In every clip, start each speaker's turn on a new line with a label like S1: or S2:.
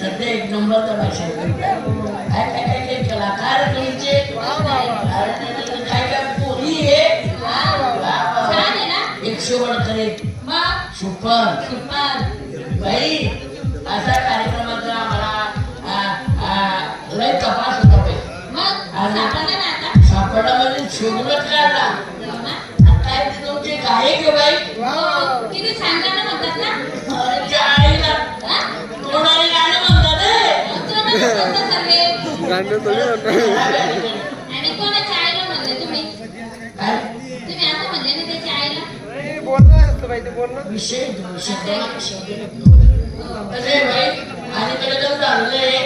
S1: सध्या एक नंबर तमाशा कलाकार तुमचे? एकशे वडकर एक. सुपर. बाई असा कार्यक्रमाचा आ, लय तपास होता शोधूनच काढला. तुमचे गायक आहे बाई.
S2: किती गाणं म्हणतात ना?
S1: आईला. गाणं म्हणतात?
S3: गाणं थोडी म्हणतात.
S2: आणि कोणाच्या आईला म्हणले तुम्ही
S1: काय?
S2: तुम्ही आता म्हणले ना त्याच्या आईला
S4: ए,
S1: विषय शब्द अरे भाई आणि कडे तर चाललंय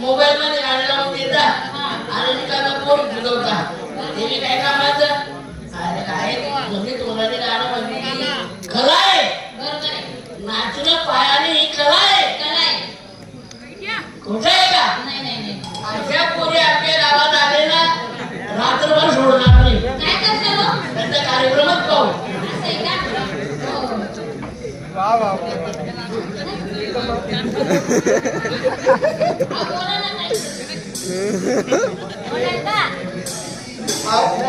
S1: मोबाईल मध्ये गाणं लावून देतात आणि रिकामा पोट बुजवता ते काय कामाचं? अरे काय? म्हणजे तोंडाने गाणं की कला आहे
S2: बरोबर आहे
S1: नाचणं पायाने ही कला आहे खोटं आहे का?
S2: नाही नाही नाही
S1: अशा पोरी आपल्या गावात आले ना रात्रभर सोडणार नाही? त्यांचा कार्यक्रमच पाहू.
S2: असं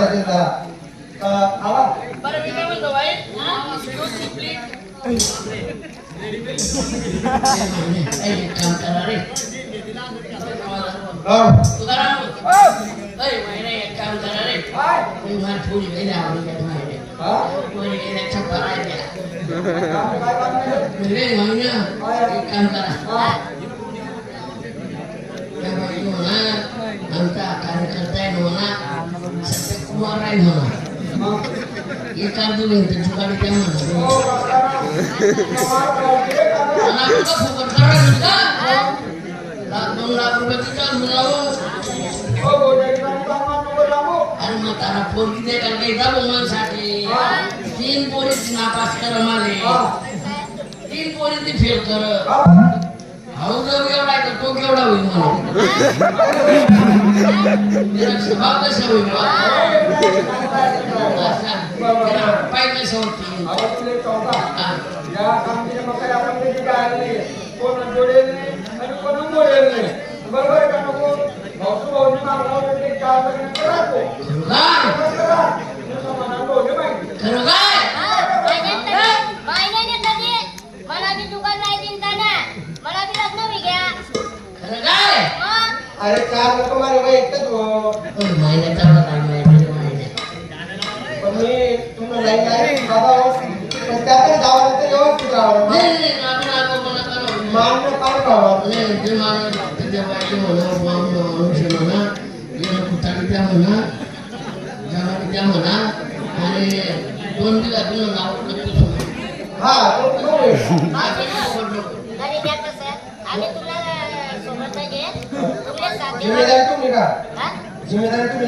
S2: आहे का हो.
S4: वा काय?
S1: मी मला थोडी वेळ आवडी घेत नाही
S4: हा?
S1: पोरी गेल्या छप्पर आहे त्या.
S4: काय काय काम नाही?
S1: रे महिने एक काम करा
S4: हा.
S1: त्या बाई म्हणा आमचा कार्यकर्ता आहे म्हणा सध्या कुमार आहे म्हणा
S4: मग?
S1: एका दोन चुकाडी त्या म्हणा त्याला पोरगी दे का काही जाबो माणसाठी तीन पोरी नापास कर माले
S4: हा.
S1: तीन पोरी ती फेल कर
S4: हा.
S1: भाऊ जर एवढा तर तो केवढा होईल म्हणून स्वभाव कसा होईल पाय कसा होतील
S4: मग आपण त्याची बरोबर का नको? मागला अरे चार लोक मारे बाई
S1: काय माहिती महिन्यात
S4: पण मी तुम्हाला बाबा पण त्याकडे जावं तर व्यवस्थित मान्य काय
S1: नाही ते मला त्याच्या बायको म्हणा बॉम्ब म्हणा द्या म्हणा जवानी द्या म्हणा आणि दोन नाव.
S4: हा,
S5: त्या तुला साथ देऊ
S4: जिम्मेदारी तुम्ही का? जिम्मेदारी तुम्ही